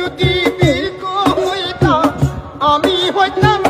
যদি আমি হইতাম